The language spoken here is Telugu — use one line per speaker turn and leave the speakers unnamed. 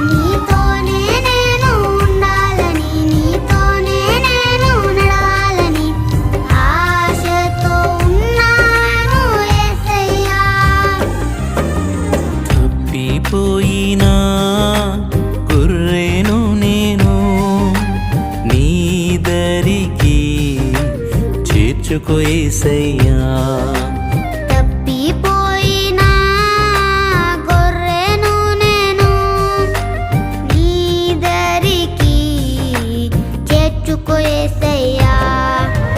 నీతోనే నేను నడవాలని ఆశతో ఉన్నాను యేసయ్యా
తప్పిపోయినా దరికి ఏసయ్యా.